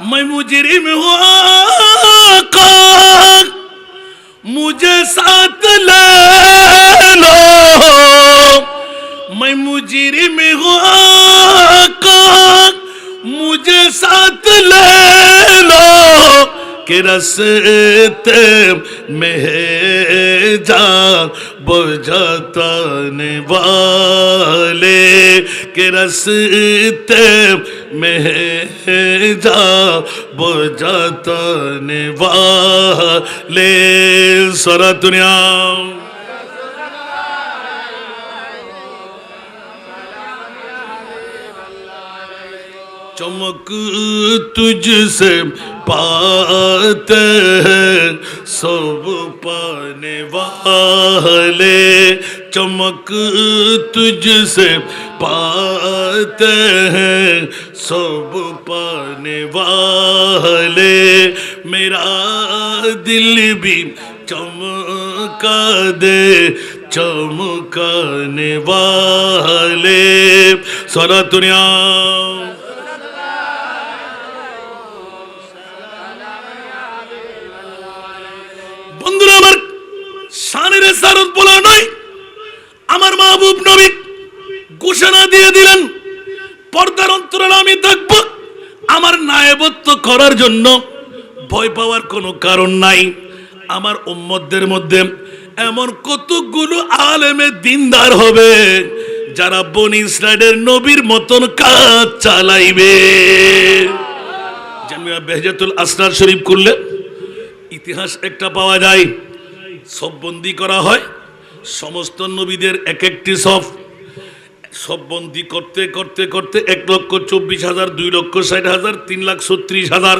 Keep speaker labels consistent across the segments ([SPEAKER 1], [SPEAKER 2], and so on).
[SPEAKER 1] میں مجرم ہوں آقا مجھے ساتھ لے لو۔ میں مجرم ہوں آقا مجھے ساتھ لے لو۔ کہ رستے میں ہے جان بجھتانے والے، کہ رستے میں جا بجتنے والے سر دنیا۔ چمک تجھ سے پاتے ہیں سب پانے والے۔ چمک تجھ سے पाते हैं सब पाने वाले मेरा दिल भी चमका दे चमकाने वाले सारा दुनिया বন্ধুরা আমার শানের সারত বলা নয় আমার মাহবুব নবী ঘোষণা দিয়ে দিলেন, পর্দার অন্তরালে আমি থাকব। আমার নায়বত্ব করার জন্য ভয় পাওয়ার কোনো কারণ নাই। আমার উম্মতদের মধ্যে এমন কতগুলো আলেমে দিনদার হবে, যারা বনি ইসরায়েলের নবীর মতন কাজ চালাইবে। জামিয়া বেহজাতুল আসরার শরীফ করলে ইতিহাস একটা পাওয়া যায় সব বন্দি করা হয়। সমস্ত নবীদের এক একটি সব সব বন্দি করতে করতে করতে এক লক্ষ চব্বিশ হাজার, দুই লক্ষ ষাট হাজার, তিন লাখ ছত্রিশ হাজার।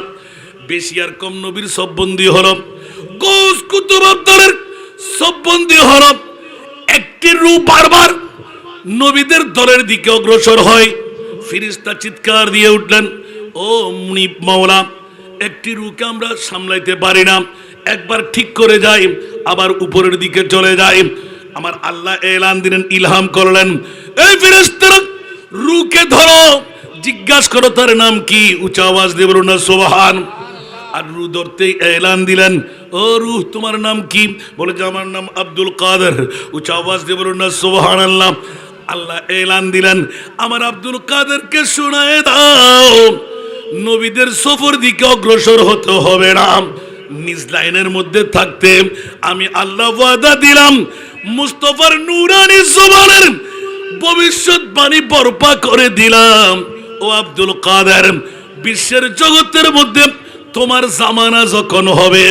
[SPEAKER 1] বেশি আর কম নবীর সব বন্দি হল গোস কুতুব আব্দালের সব বন্দি হল একটি রূপ বারবার নবীদের দলের দিকে অগ্রসর হয়। ফিরিস্তা চিৎকার দিয়ে উঠলেন, ও মুনিপ মাওলা, একটি রুকে আমরা সামলাইতে পারি না। একবার ঠিক করে যাই, আবার উপরের দিকে চলে যাই। আমার আল্লাহ এলান দিলেন, ইলহাম করলেন। এই ফিরিস্তারা রুকে ধরো, জিজ্ঞাসা করো তার নাম কি? উঁচা আওয়াজ দিয়ে বলুন না, সোবাহান। আর রু ধরতেই এলান দিলেন, ও রুহ, তোমার নাম কি? বলে যে, আমার নাম আব্দুল কাদের। উঁচা আওয়াজ দিয়ে বলুন না সোবাহান আল্লাহ আল্লাহ এলান দিলেন, আমার আব্দুল কাদেরকে শোনায় দাও। নবীদের সফর দিকে অগ্রসর হতে হবে না। নিজ লাইনের মধ্যে থাকতে আমি আল্লাহ ওয়াদা দিলাম মুস্তফার নুরানি জবানের ভবিষ্যৎবাণী বরপা করে দিলাম। ও আব্দুল কাদের, বিশ্বের জগতের মধ্যে তোমার জামানা যখন হবে,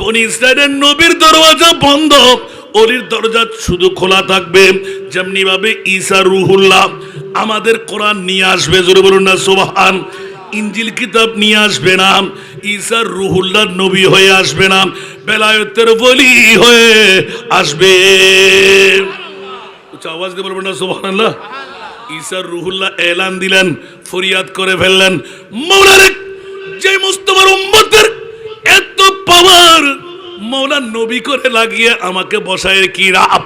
[SPEAKER 1] বনি ইসরায়েলের নবীর দরওয়াজা বন্ধ, অলির দরজা শুধু খোলা থাকবে। যেমনি ভাবে ঈসা রুহুল্লাহ আমাদের কোরআন নিয়ে আসবে, জোরে বলুন না, সোবাহান। ইঞ্জিল কিতাব নিয়ে আসবে না। ঈসার রুহুল্লাহ নবী হয়ে আসবে না। বেলায়তের বলি হয়ে আসবে। আওয়াজ দিয়ে বলবেন না, সুবহানাল্লাহ। ঈসার রুহুল্লাহ এলান দিলেন, ফরিয়াদ করে ফেললেন। মৌলারে যে মুস্তফার উম্মতের এত পাওয়ার মৌলা নবী করে লাগিয়ে আমাকে বসায় কি রাপ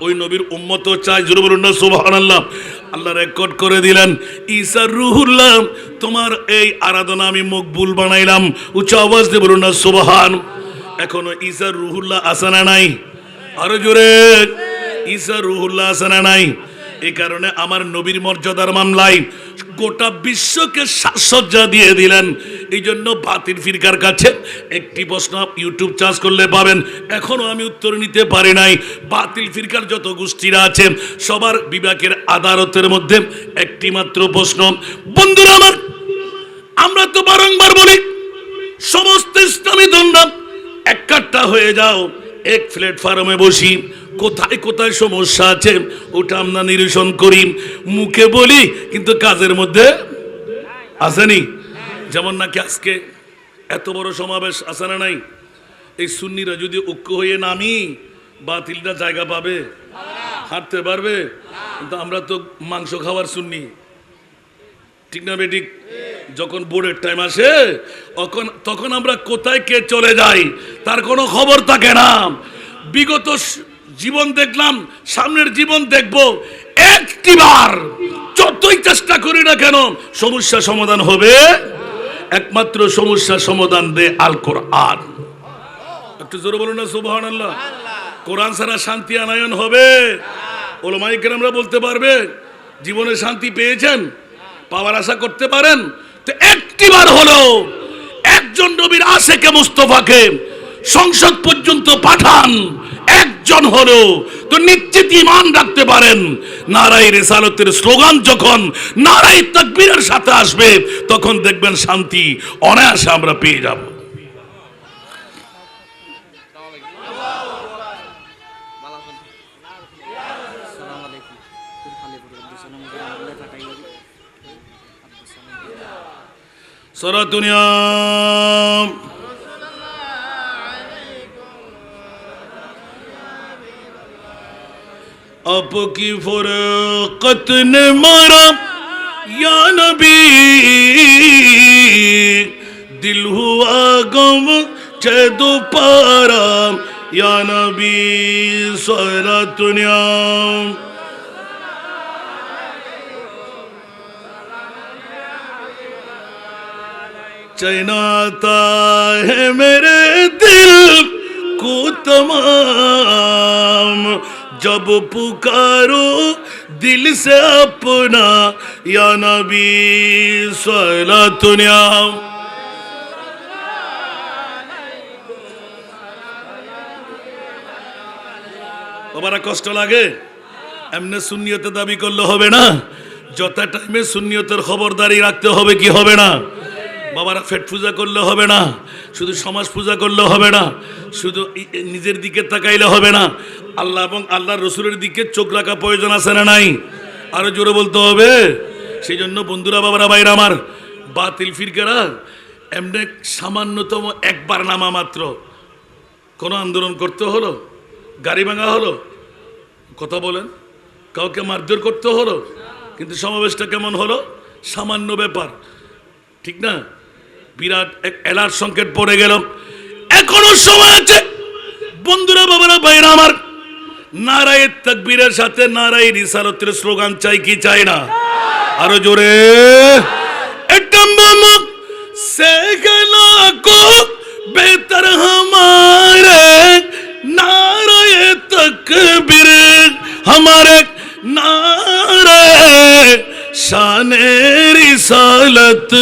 [SPEAKER 1] ওই নবীর উম্মত চাই জোরে বলুন না, সুবহানাল্লাহ। আল্লাহ রেকর্ড করে দিলেন ঈসার রুহুল্লাহ তোমার এই আরাধনা আমি মকবুল বানাইলাম। উচ্চ আওয়াজ দিয়ে বলুন না, সুবহান। এখনও ঈসার রুহুল্লাহ আসানা নাই? আরও জোরে। ঈসা রুহুল্লাহ আসানা নাই? এই কারণে আমার নবীর মর্যাদার মামলায় গোটা বিশ্বকে সাজসজ্জা দিয়ে দিলেন। এই জন্য বাতিল ফিরকার কাছে একটি প্রশ্ন ইউটিউব চার্জ করলে পাবেন। এখনও আমি উত্তর নিতে পারি নাই। বাতিল ফিরকার যত গোষ্ঠীরা আছে, সবার বিবেকের আদালতের মধ্যে একটি মাত্র প্রশ্ন। বন্ধুরা আমার, আমরা তো বারংবার বলি, সমস্ত ইসলামী দণ্ডা এক কাট্টা হয়ে যাও। এক প্ল্যাটফর্মে বসি, কোথায় কোথায় সমস্যা আছে, ওটা আমরা নিরসন করি, মুখে বলি, কিন্তু কাজের মধ্যে আসেনি। যেমন নাকি আজকে এত বড় সমাবেশ আসে না নাই? এই সুন্নিরা যদি ঐক্য হয়ে নামি, বাতিলটা জায়গা পাবে, হাঁটতে পারবে, কিন্তু আমরা তো মাংস খাওয়ার সুন্নি। ঠিক না বেঠিক? যখন বোর্ডের টাইম আসে তখন আমরা কোথায় কে চলে যাই, তার কোনো খবর থাকে না। বিগত জীবন দেখলাম, সামনের জীবন দেখব একটিবার। যতই চেষ্টা করি না কেন, সমস্যা সমাধান হবে। একমাত্র সমস্যা সমাধান দে আল কোরআন। একটু জোরে বলুন না সুবহান আল্লাহ কোরআন ছাড়া শান্তি আনায়ন হবে। ওলমাইকের আমরা বলতে পারবে, জীবনে শান্তি পেয়েছেন? পাওয়ার আশা করতে পারেন? তো একটিবার হলো একজন নবীর আশেকে মুস্তফাকে সংসদ পর্যন্ত পাঠান। একজন হলো তো নিশ্চিত ইমান রাখতে পারেন। নারাই রেসালতের স্লোগান যখন নারাই তকবীরের সাথে আসবে, তখন দেখবেন শান্তি, অনায়াসে আমরা পেয়ে যাব।
[SPEAKER 2] صلاة دنیا
[SPEAKER 1] آپ کی فرقت نے مارا، یا نبی، دل ہوا گم چھ دو پارا، یا نبی، سورة دنیا चैनाता है मेरे दिल को तमाम जब पुकारो दिल से अपना या नबी सला दुनिया বাবারা কষ্ট লাগে এমনি শূন্যতে দাবি করলে হবে না যত টাইমে শূন্যতের খবরদারি রাখতে হবে কি হবে না বাবারা ফেট পূজা করলে হবে না, শুধু সমাজ পূজা করলে হবে না, শুধু নিজের দিকে তাকাইলে হবে না। আল্লাহ এবং আল্লাহর রসুলের দিকে চোখ রাখা প্রয়োজন আছে না নাই? আরও জোরে বলতে হবে। সেই জন্য বন্ধুরা, বাবারা বাইরে আমার, বাতিল ফিরকারা, এমনি সামান্যতম একবার নামা মাত্র। কোনো আন্দোলন করতে হলো? গাড়ি ভাঙা হলো? কথা বলেন। কাউকে মারধর করতে হলো? কিন্তু সমাবেশটা কেমন হলো? সামান্য ব্যাপার। ঠিক না? বিরাট এক এলার সংকেত পড়ে গেল। এখনও সময় আছে। বন্ধুরা, বাবারা ভাইরা আমার, নারায়ের তকবীরের সাথে নারায়ের ইসারতের স্লোগান চাই কি চাই না? আরও জোরে। এটা হামারে? শানের ইসালত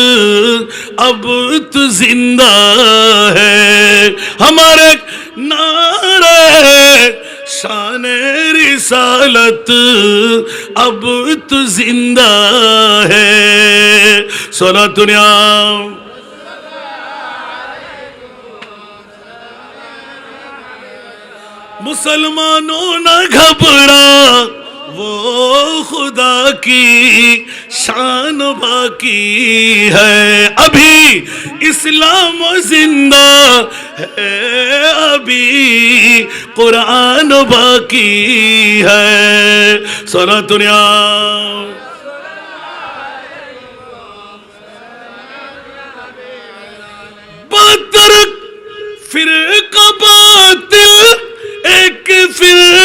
[SPEAKER 1] اب تو زندہ ہے ہمارے نعرے شان رسالت اب تو زندہ ہے سونا دنیا مسلمانوں نہ گھبرا वो खुदा की शान बाकी है अभी इस्लाम जिंदा है अभी कुरान बाकी है सोना दुनिया बदर फिर बातिल एक फिरका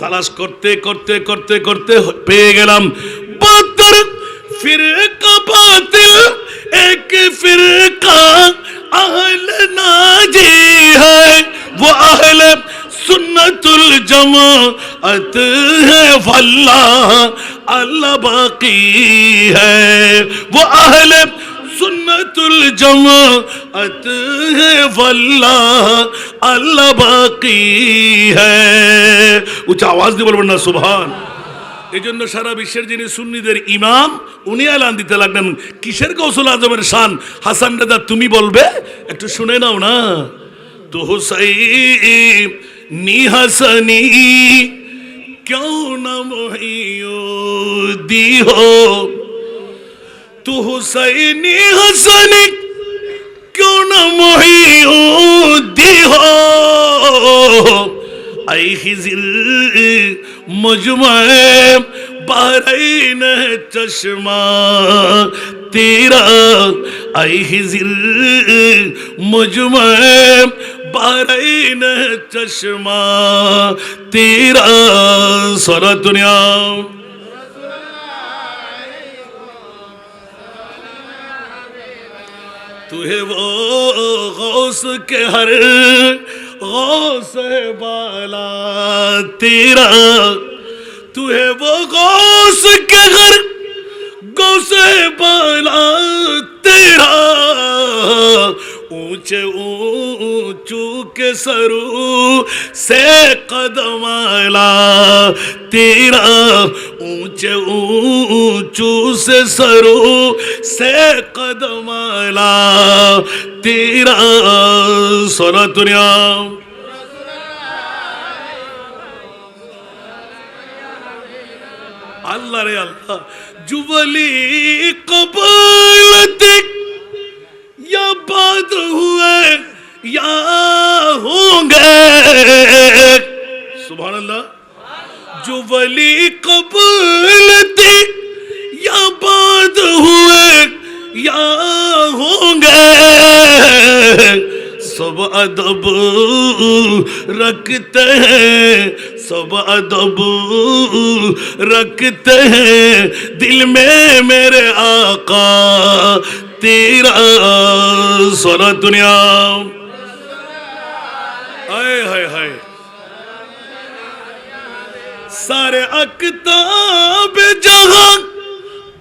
[SPEAKER 1] তালাশ করতে করতে করতে করতে পেয়ে গেলাম বদর ফিরকা বাতিল এক ফিরকা আহল নাজি है वो अहल सुन्नतुल जमाअत है वल्लाह अल्लाह बाकी है वो अहल सुन्नतुल जमाअत है वल्लाह अल्लाह बाकी है উচ্চ আওয়াজ দিয়ে বলবেন না সুবহান এই জন্য সারা বিশ্বের যিনি সুন্নিদের ইমাম উনি এলান দিতে লাগলেন কিসের কৌশল আজমের শান হাসান রাজা তুমি বলবে একটু শুনে নাও না তো হুসাই নি হাসানি क्यों न मोहियोदी हो তু হুসাইনি হাসানি কোন মহিউদ্দি আই হিজিল মজমায় বারাইন চশমা তেরা। আই হিজিল মজমায় বারাইন চশমা তেরা। সারা দুনিয়া تو ہے وہ غوث کے ہر غوث بالا تیرا۔ تو ہے وہ غوث کے ہر غوث بالا تیرا۔ اونچے اونچو کے سرو سے قدم آلہ तेरा ऊंचे ऊंचू से सरू से कदमाला तेरा सोना दुनिया अल्लाह रे अल्लाह जुबली कबूल या बाद हुए या ولی قبول تھی، یا بعد ہوئے، یا ہوں گے۔ سب ادب رکھتے ہیں، سب ادب رکھتے ہیں۔ دل میں میرے آقا، تیرا سورہ دنیا۔ سارے اکتاب جہاں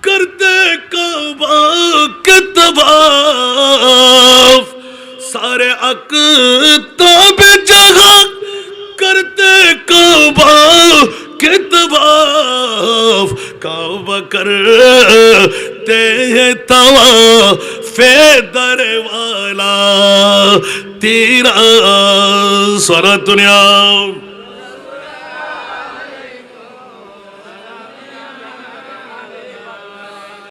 [SPEAKER 1] کرتے کعبہ کے طواف۔ سارے اکتاب جہاں کرتے کعبہ کے طواف۔ کعبہ کرتے ہیں طواف در والا تیرا سورہ دنیا۔